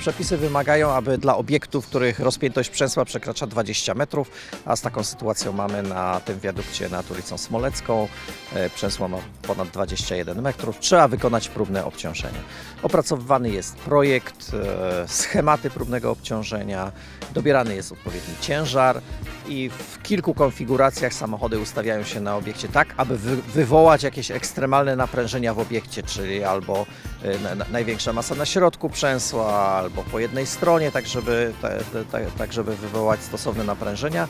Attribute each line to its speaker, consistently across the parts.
Speaker 1: Przepisy wymagają, aby dla obiektów, których rozpiętość przęsła przekracza 20 metrów, a z taką sytuacją mamy na tym wiadukcie nad ulicą Smolecką, e, przęsło ma ponad 21 metrów, trzeba wykonać próbne obciążenie. Opracowywany jest projekt, e, schematy próbnego obciążenia, dobierany jest odpowiedni ciężar i w kilku konfiguracjach samochody ustawiają się na obiekcie tak, aby wy, wywołać jakieś ekstremalne naprężenia w obiekcie, czyli albo y, na, na, największa masa na środku przęsła, albo po jednej stronie, tak żeby, te, te, te, tak żeby wywołać stosowne naprężenia.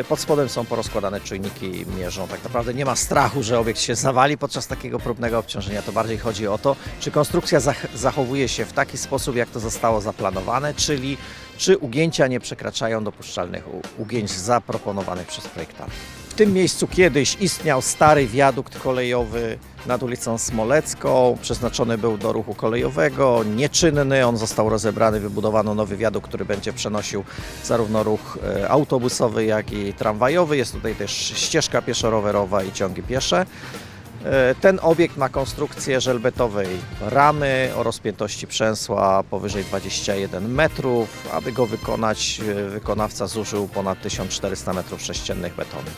Speaker 1: Y, Pod spodem są porozkładane czujniki mierzą. Tak naprawdę nie ma strachu, że obiekt się zawali podczas takiego próbnego obciążenia. To bardziej chodzi o to, czy konstrukcja zach- zachowuje się w taki sposób, jak to zostało zaplanowane, czyli czy ugięcia nie przekraczają dopuszczalnych ugięć zaproponowanych przez projektanta. W tym miejscu kiedyś istniał stary wiadukt kolejowy nad ulicą Smolecką, przeznaczony był do ruchu kolejowego, nieczynny, on został rozebrany, wybudowano nowy wiadukt, który będzie przenosił zarówno ruch e, autobusowy, jak i tramwajowy. Jest tutaj też ścieżka pieszo-rowerowa i ciągi piesze. E, Ten obiekt ma konstrukcję żelbetowej ramy o rozpiętości przęsła powyżej 21 metrów. Aby go wykonać, e, wykonawca zużył ponad 1400 metrów sześciennych betonu.